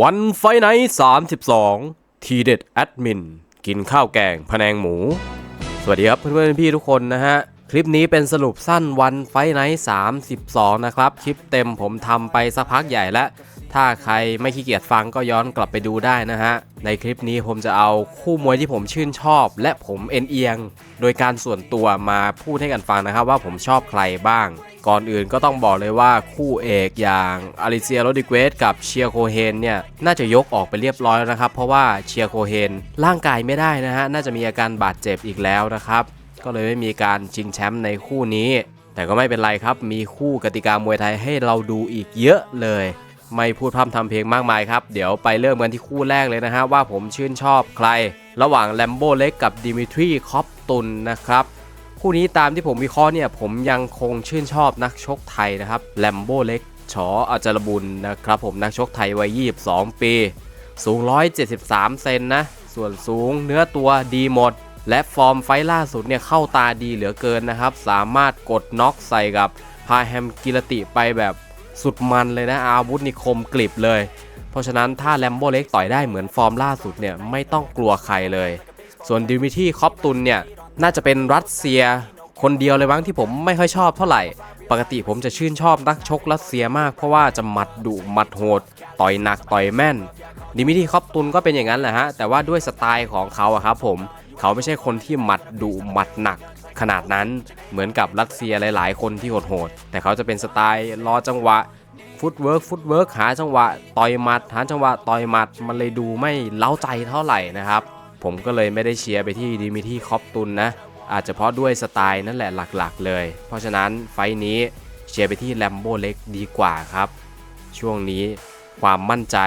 วันไฟไนท์32 ทีเด็ดแอดมิน กินข้าวแกงพะแนงหมู สวัสดีครับเพื่อนๆพี่ทุกคนนะฮะ คลิปนี้เป็นสรุปสั้นวันไฟไนท์32 นะครับ คลิปเต็มผมทำไปสักพักใหญ่แล้ว ถ้าใครไม่ขี้เกียจฟังก็ย้อนกลับไปดูได้นะฮะ ในคลิปนี้ผมจะเอาคู่มวยที่ผมชื่นชอบ และผมเอ็นเอียง โดยการส่วนตัวมาพูดให้กันฟังนะครับว่าผมชอบใครบ้าง ก่อนอื่นก็ต้องบอกเลยว่าคู่เอกอย่างอลิเซียโรดิเกสกับเชียโคเฮนเนี่ยน่าจะยกออกไปเรียบร้อยแล้วนะครับ เพราะว่าเชียโคเฮนร่างกายไม่ได้นะฮะน่าจะมีอาการบาดเจ็บอีกแล้วนะครับก็เลยไม่มีการชิงแชมป์ในคู่นี้ แต่ก็ไม่เป็นไรครับมีคู่กติกามวยไทยให้เราดูอีกเยอะเลย ไม่พูดพร่ำทำเพลงมากมายครับ เดี๋ยวไปเริ่มกันที่คู่แรกเลยนะฮะว่าผมชื่นชอบใคร ระหว่างแลมโบเล็กกับดิมิทรีคอปตุนนะครับคู่นี้ตามที่ผมวิเคราะห์เนี่ยผมยังคงชื่นชอบนักชกไทยนะครับแลมโบเล็กชออาจารบุญนะครับผมนักชกไทยวัย 22 ปี สูง 173 เซนนะ ส่วนสูงเนื้อตัวดีหมด และฟอร์มไฟล์ล่าสุดเนี่ยเข้าตาดีเหลือเกินนะครับ สามารถกดน็อกใส่กับพาแฮมกิรติไปแบบ สุดมันเลยนะอาวุธนิคมกลิบเลย เพราะฉะนั้นถ้าแลมโบเล็กต่อยได้เหมือนฟอร์มล่าสุดเนี่ยไม่ต้องกลัวใครเลย ส่วนดิมิที่คอปตุนเนี่ยน่าจะเป็นรัสเซียคนเดียวเลยบ้างที่ผมไม่ค่อยชอบเท่าไหร่ ปกติผมจะชื่นชอบนักชกรัสเซียมาก เพราะว่าจะหมัดดุหมัดโหด ต่อยหนักต่อยแม่น ดิมิทีคอปตุนก็เป็นอย่างนั้นแหละฮะ แต่ว่าด้วยสไตล์ของเขาอะครับผม เขาไม่ใช่คนที่หมัดดุหมัดหนัก ขนาดนั้นเหมือนกับรัสเซียหลาย ๆ คนที่โหดๆแต่เขาจะเป็นสไตล์รอจังหวะฟุตเวิร์กฟุตเวิร์กหาจังหวะต่อยหมัดหาจังหวะต่อยหมัดมันเลยดูไม่เล้าใจเท่าไหร่นะครับ ผมก็เลยไม่ได้เชียร์ไปที่ดิมิที่คอปตุนนะ อาจจะเพราะด้วยสไตล์นั่นแหละหลักๆ เลย เพราะฉะนั้นไฟนี้เชียร์ไปที่แลมโบเล็กดีกว่าครับ ช่วงนี้ความมั่นใจ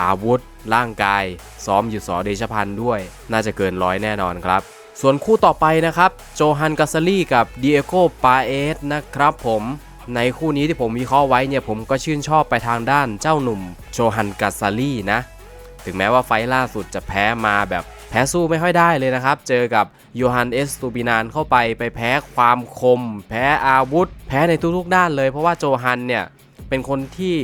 อาวุธ ร่างกาย ซ้อมอยู่สอเดชพันธ์ด้วย น่าจะเกินร้อยแน่นอนครับ ส่วนคู่ต่อไปนะครับโจฮันกาซาลีกับเดียโกปาเอสนะครับผมในคู่นี้ที่ผมวิเคราะห์ไว้เนี่ยผมก็ชื่นชอบไปทางด้านเจ้าหนุ่มโจฮันกาซาลีนะ ถึงแม้ว่าไฟล์ล่าสุดจะแพ้มาแบบแพ้สู้ไม่ค่อยได้เลยนะครับ เจอกับโยฮันเอสตูบินานเข้าไปไปแพ้ความคม แพ้อาวุธ แพ้ในทุกๆด้านเลย เพราะว่าโจฮันเนี่ยเป็นคนที่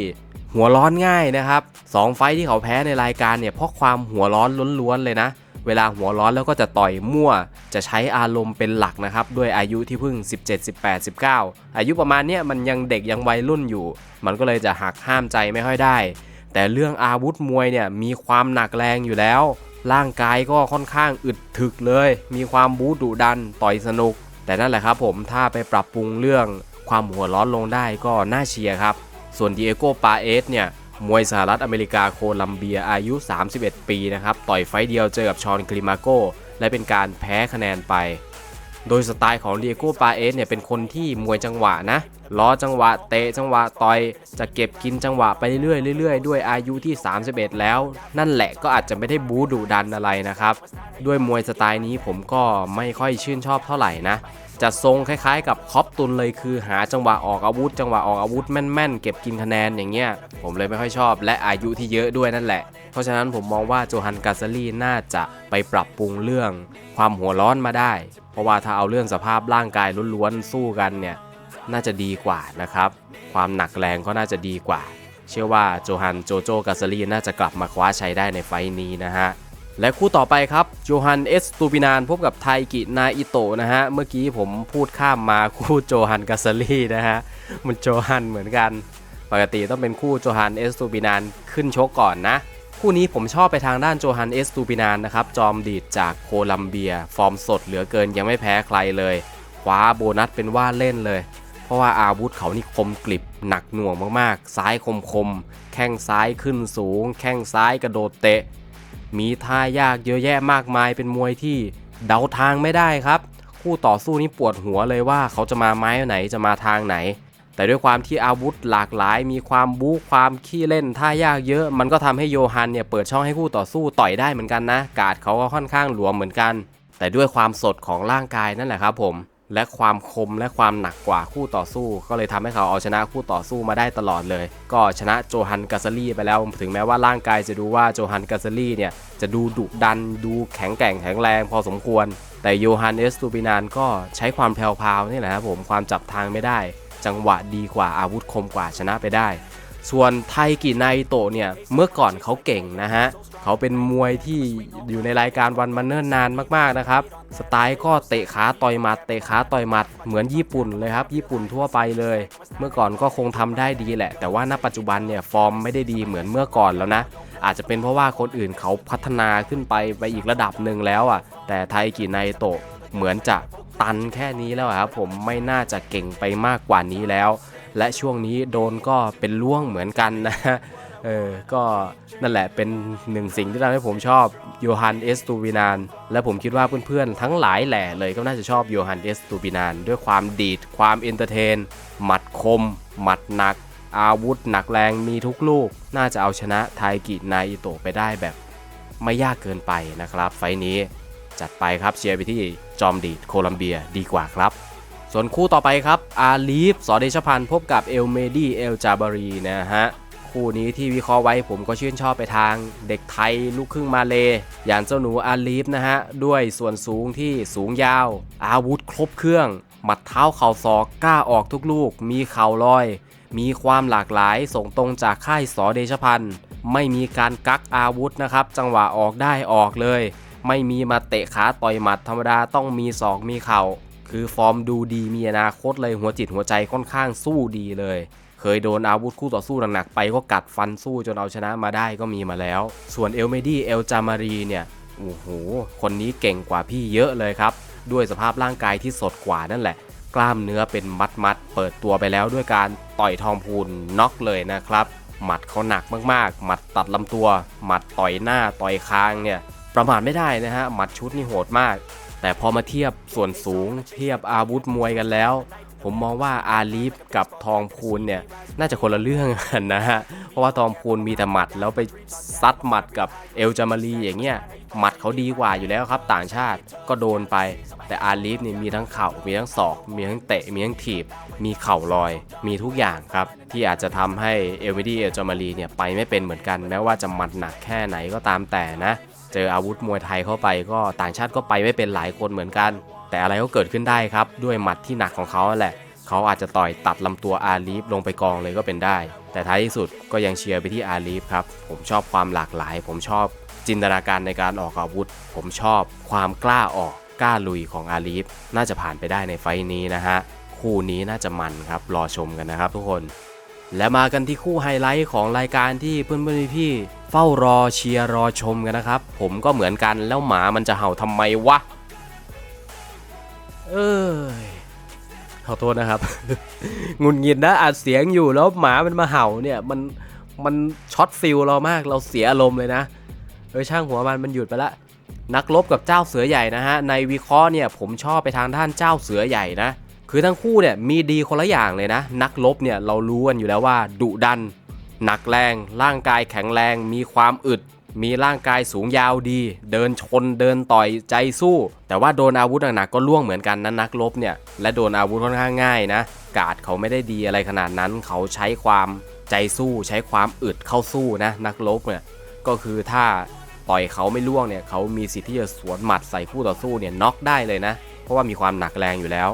หัวร้อนง่ายนะครับสองไฟที่เขาแพ้ในรายการเนี่ยเพราะความหัวร้อนล้วนๆเลยนะ เวลาหัวร้อนแล้วก็จะต่อยมั่ว จะใช้อารมณ์เป็นหลักนะครับด้วยอายุที่เพิ่ง 17 18 19 อายุประมาณเนี้ยมันยังเด็กยังวัยรุ่นอยู่ มันก็เลยจะหักห้ามใจไม่ค่อยได้ แต่เรื่องอาวุธมวยเนี่ยมีความหนักแรงอยู่แล้ว ร่างกายก็ค่อนข้างอึดถึกเลย มีความบู๊ดุดันต่อยสนุก แต่นั่นแหละครับผมถ้าไปปรับปรุงเรื่องความหัวร้อนลงได้ก็น่าเชียร์ครับ ส่วนดีเอโกปาเอสเนี่ย มวยสหรัฐอเมริกาโคลัมเบียอายุ 31 ปีนะครับ ต่อยไฟเดียวเจอกับชอนคลิมาโก และเป็นการแพ้คะแนนไป โดยสไตล์ของเดียโก้ปาเอสเนี่ยเป็นคนที่มวยจังหวะนะล้อจังหวะเตะจังหวะต่อยจะเก็บกินจังหวะไปเรื่อยๆเรื่อยๆ ด้วยอายุที่ 31 แล้ว นั่นแหละก็อาจจะไม่ได้บู๊ดุดันอะไรนะครับ ด้วยมวยสไตล์นี้ผมก็ไม่ค่อยชื่นชอบเท่าไหร่นะจะทรงคล้ายๆ กับคอปตุนเลยคือหาจังหวะออกอาวุธ จังหวะออกอาวุธแม่นๆ เก็บกินคะแนนอย่างเงี้ยผมเลยไม่ค่อยชอบ และอายุที่เยอะด้วยนั่นแหละ เพราะฉะนั้นผมมองว่าโจฮันกาซาลีน่าจะไปปรับปรุงเรื่อง ความหัวร้อนมาได้ เพราะว่าถ้าเอาเรื่องสภาพร่างกายล้วนๆสู้กันเนี่ยน่าจะดีกว่านะครับ ความหนักแรงก็น่าจะดีกว่า เชื่อว่าโจฮันโจโจกาซาลีน่าจะกลับมาคว้าชัยได้ในไฟท์นี้นะฮะและคู่ต่อไปครับโจฮันเอสตูปินานพบกับไทกินาอิโตะนะฮะ เมื่อกี้ผมพูดข้ามมาคู่โจฮันกาซาลีนะฮะ มันโจฮันเหมือนกัน ปกติต้องเป็นคู่โจฮันเอสตูปินานขึ้นชกก่อนนะ คู่นี้ผมชอบไปทางด้านโจฮันเอสตูปินานนะครับ จอมดีดจากโคลัมเบีย ฟอร์มสดเหลือเกินยังไม่แพ้ใครเลย คว้าโบนัสเป็นว่าเล่นเลย เพราะว่าอาวุธเขานี่คมกริบหนักหน่วงมากๆ ซ้ายคมคม แข้งซ้ายขึ้นสูง แข้งซ้ายกระโดดเตะ มีท่ายากเยอะแยะมากมายเป็นมวยที่เดาทางไม่ได้ครับ คู่ต่อสู้นี่ปวดหัวเลยว่าเขาจะมาไม้ไหนจะมาทางไหน แต่ด้วยความที่อาวุธหลากหลาย มีความบู๊ความขี้เล่นท่ายากเยอะ มันก็ทำให้โยฮันเนี่ยเปิดช่องให้คู่ต่อสู้ต่อยได้เหมือนกันนะ การ์ดเขาก็ค่อนข้างหลวมเหมือนกัน แต่ด้วยความสดของร่างกายนั่นแหละครับผมและความคมและความหนักกว่าคู่ต่อสู้ ก็เลยทำให้เขาเอาชนะคู่ต่อสู้มาได้ตลอดเลย ก็ชนะโจฮันกาซาลีไปแล้ว ถึงแม้ว่าร่างกายจะดูว่าโจฮันกาซาลีเนี่ยจะดูดุดัน ดูแข็งแกร่งแข็งแรงพอสมควร แต่โยฮันเอสตูปินานก็ใช้ความแพรวนี่แหละครับผมความจับทางไม่ได้ จังหวะดีกว่าอาวุธคมกว่าชนะไปได้ ส่วนไทกิไนโตะเนี่ยเมื่อก่อนเขาเก่งนะฮะเขาเป็นมวยที่อยู่ในรายการวันมันเนิ่นนานมากๆนะครับสไตล์ก็เตะขาต่อยหมัดเตะขาต่อยหมัดเหมือนญี่ปุ่นเลยครับ ญี่ปุ่นทั่วไปเลย เมื่อก่อนก็คงทำได้ดีแหละ แต่ว่าณปัจจุบันเนี่ยฟอร์มไม่ได้ดีเหมือนเมื่อก่อนแล้วนะ อาจจะเป็นเพราะว่าคนอื่นเขาพัฒนาขึ้นไปไปอีกระดับหนึ่งแล้วอะแต่ไทกิไนโตะเหมือนจะ ตันแค่นี้แล้วครับผมไม่น่าจะเก่งไปมากกว่านี้แล้ว และช่วงนี้โดนก็เป็นล่วงเหมือนกันนะเออ ก็นั่นแหละเป็นหนึ่งสิ่งที่ทำให้ผมชอบโยฮันเอสตูบินาน และผมคิดว่าเพื่อนๆ ทั้งหลายแหล่เลยก็น่าจะชอบโยฮันเอสตูบินาน ด้วยความดีด ความเอนเตอร์เทน หมัดคม หมัดหนัก อาวุธหนักแรงมีทุกลูก น่าจะเอาชนะไทกิไนโตะไปได้แบบ ไม่ยากเกินไปนะครับไฟนี้ จัดไปครับเชียร์ไปที่จอมดีดโคลัมเบียดีกว่าครับ ส่วนคู่ต่อไปครับอาลีฟสอเดชพันธ์พบกับเอลเมดีเอลจาบารีนะฮะคู่นี้ที่วิเคราะห์ไว้ผมก็ชื่นชอบไปทางเด็กไทยลูกครึ่งมาเล อย่างเจ้าหนูอาลีฟนะฮะ ด้วยส่วนสูงที่สูงยาว อาวุธครบเครื่อง หมัดเท้าเข่าศอกกล้าออกทุกลูก มีเข่าลอย มีความหลากหลายส่งตรงจากค่ายสอเดชพันธ์ไม่มีการกักอาวุธนะครับ จังหวะออกได้ออกเลย ไม่มีมาเตะขาต่อยหมัดธรรมดาต้องมีศอกมีเข่า คือฟอร์มดูดีมีอนาคตเลยหัวจิตหัวใจค่อนข้างสู้ดีเลย เคยโดนอาวุธคู่ต่อสู้หนักๆไปก็กัดฟันสู้จนเอาชนะมาได้ก็มีมาแล้ว ส่วนเอลเมดี้เอลจามารีเนี่ยโอ้โหคนนี้เก่งกว่าพี่เยอะเลยครับ ด้วยสภาพร่างกายที่สดกว่านั่นแหละ กล้ามเนื้อเป็นมัดมัดเปิดตัวไปแล้วด้วยการต่อยทองพูนน็อกเลยนะครับหมัดเขาหนักมากๆ หมัดตัดลำตัว หมัดต่อยหน้าต่อยคางเนี่ย ประมาทไม่ได้นะฮะหมัดชุดนี่โหดมาก แต่พอมาเทียบส่วนสูงเทียบอาวุธมวยกันแล้ว ผมมองว่าอาลีฟกับทองพูนเนี่ยน่าจะคนละเรื่องกันนะฮะเพราะว่าทองพูนมีแต่หมัดแล้วไปซัดหมัดกับเอลจามารีอย่างเงี้ยหมัดเขาดีกว่าอยู่แล้วครับ ต่างชาติก็โดนไป แต่อาลีฟเนี่ยมีทั้งเข่ามีทั้งศอก มีทั้งเตะมีทั้งถีบ มีเข่าลอย มีทุกอย่างครับ ที่อาจจะทำให้เอลวิดีเอลจามารีเนี่ยไปไม่เป็นเหมือนกันแม้ว่าจะหมัดหนักแค่ไหนก็ตามแต่นะ เจออาวุธมวยไทยเข้าไปก็ต่างชาติก็ไปไม่เป็นหลายคนเหมือนกัน แต่อะไรก็เกิดขึ้นได้ครับ ด้วยหมัดที่หนักของเขาแหละ เขาอาจจะต่อยตัดลำตัวอาลีฟลงไปกองเลยก็เป็นได้ แต่ท้ายที่สุดก็ยังเชียร์ไปที่อาลีฟครับ ผมชอบความหลากหลาย ผมชอบจินตนาการในการออกอาวุธ ผมชอบความกล้าออกกล้าลุยของอาลีฟน่าจะผ่านไปได้ในไฟต์นี้นะฮะคู่นี้น่าจะมันครับรอชมกันนะครับทุกคน และมากันที่คู่ไฮไลท์ของรายการที่เพื่อนๆพี่ เฝ้ารอเชียร์รอชมกันนะครับ ผมก็เหมือนกันแล้วหมามันจะเห่าทำไมวะ เอ้ยขอโทษนะครับ งุนงิดนะอัดเสียงอยู่แล้วหมามันมาเห่าเนี่ยมันมันช็อตฟิลเรามากเราเสียอารมณ์เลยนะเออช่างหัวมันมันหยุดไปละ นักรบกับเจ้าเสือใหญ่นะฮะในวิเคราะห์เนี่ยผมชอบไปทางด้านเจ้าเสือใหญ่นะ คือทั้งคู่เนี่ยมีดีคนละอย่างเลยนะ นักรบเนี่ยเรารู้กันอยู่แล้วว่าดุดัน หนักแรง ร่างกายแข็งแรง มีความอึด มีร่างกายสูงยาวดี เดินชนเดินต่อยใจสู้ แต่ว่าโดนอาวุธหนักๆก็ล่วงเหมือนกันนะนักรบเนี่ย และโดนอาวุธค่อนข้างง่ายนะ กาดเขาไม่ได้ดีอะไรขนาดนั้น เขาใช้ความใจสู้ใช้ความอึดเข้าสู้นะนักรบเนี่ยก็คือถ้าต่อยเขาไม่ล่วงเนี่ยเขามีสิทธิ์ที่จะสวนหมัดใส่คู่ต่อสู้เนี่ยน็อกได้เลยนะ เพราะว่ามีความหนักแรงอยู่แล้ว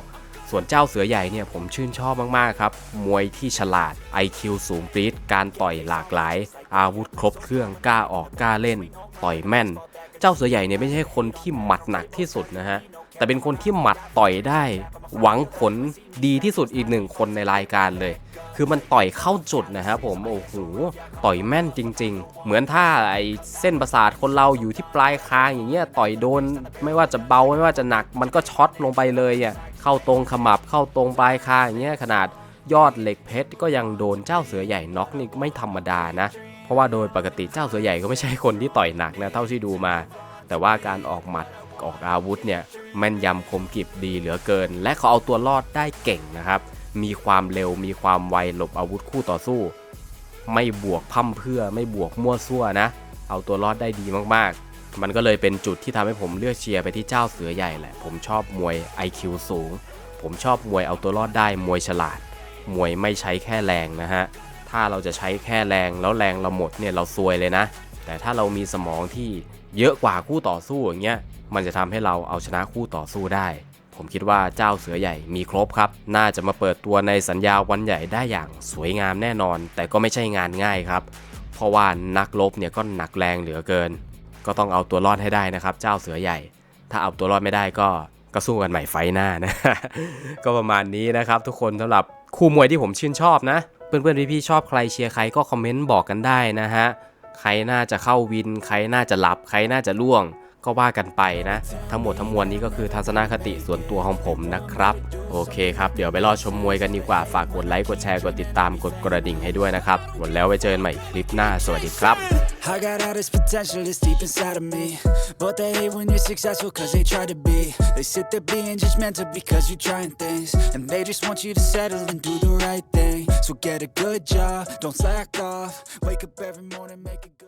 ส่วนเจ้าเสือใหญ่เนี่ยผมชื่นชอบมากๆครับ มวยที่ฉลาด IQ สูงปรี๊ด การต่อยหลากหลาย อาวุธครบเครื่องกล้าออกกล้าเล่น ต่อยแม่น เจ้าเสือใหญ่เนี่ยไม่ใช่คนที่หมัดหนักที่สุดนะฮะ แต่เป็นคนที่หมัดต่อยได้ หวังผลดีที่สุดอีกหนึ่งคนในรายการเลย คือมันต่อยเข้าจุดนะครับผม โอ้โห ต่อยแม่นจริง ๆ เหมือนถ้าไอเส้นประสาทคนเราอยู่ที่ปลายคางอย่างเงี้ย ต่อยโดน ไม่ว่าจะเบาไม่ว่าจะหนัก มันก็ช็อตลงไปเลยอะ เข้าตรงขมับเข้าตรงปลายคางอย่างเงี้ยขนาดยอดเหล็กเพชรก็ยังโดนเจ้าเสือใหญ่น็อกนี่ไม่ธรรมดานะ เพราะว่าโดยปกติเจ้าเสือใหญ่ก็ไม่ใช่คนที่ต่อยหนักนะเท่าที่ดูมา แต่ว่าการออกหมัดออกอาวุธเนี่ยแม่นยำคมกริบดีเหลือเกิน และเขาเอาตัวรอดได้เก่งนะครับ มีความเร็วมีความไวหลบอาวุธคู่ต่อสู้ ไม่บวกพั่มเพื่อไม่บวกมั่วซั่วนะ เอาตัวรอดได้ดีมากๆ มันก็เลยเป็นจุดที่ทำให้ผมเลือกเชียร์ไปที่เจ้าเสือใหญ่แหละ ผมชอบมวย IQ สูง ผมชอบมวยเอาตัวรอดได้ มวยฉลาด มวยไม่ใช้แค่แรงนะฮะ ถ้าเราจะใช้แค่แรงแล้วแรงเราหมดเนี่ยเราซวยเลยนะ แต่ถ้าเรามีสมองที่เยอะกว่าคู่ต่อสู้อย่างเงี้ย มันจะทำให้เราเอาชนะคู่ต่อสู้ได้ ผมคิดว่าเจ้าเสือใหญ่มีครบครับ น่าจะมาเปิดตัวในสัญญาวันใหญ่ได้อย่างสวยงามแน่นอน แต่ก็ไม่ใช่งานง่ายครับ เพราะว่านักรบเนี่ยก็หนักแรงเหลือเกิน ก็ต้องเอาตัวรอดให้ได้นะครับ เจ้าเสือใหญ่ ถ้าเอาตัวรอดไม่ได้ก็ก็สู้กันใหม่ไฟหน้านะ ก็ประมาณนี้นะครับ ทุกคนสำหรับคู่มวยที่ผมชื่นชอบนะ เพื่อนๆพี่ๆชอบใครเชียร์ใครก็คอมเมนต์บอกกันได้นะฮะใครน่าจะเข้าวิน ใครน่าจะหลับ ใครน่าจะล่วง ก็ว่ากันไปนะ ทั้งหมดทั้งมวลนี้ก็คือทัศนคติส่วนตัวของผมนะครับ โอเคครับ เดี๋ยวไปรอชมมวยกันดีกว่า ฝากกดไลค์ กดแชร์ กดติดตาม กดกระดิ่งให้ด้วยนะครับ หมดแล้วไว้เจอกันใหม่คลิปหน้า สวัสดีครับ I got all this potential that's deep inside of me. But they hate when you're successful cause they try to be. They sit there being judgmental because you're trying things. And they just want you to settle and do the right thing. So get a good job, don't slack off. Wake up every morning, make a good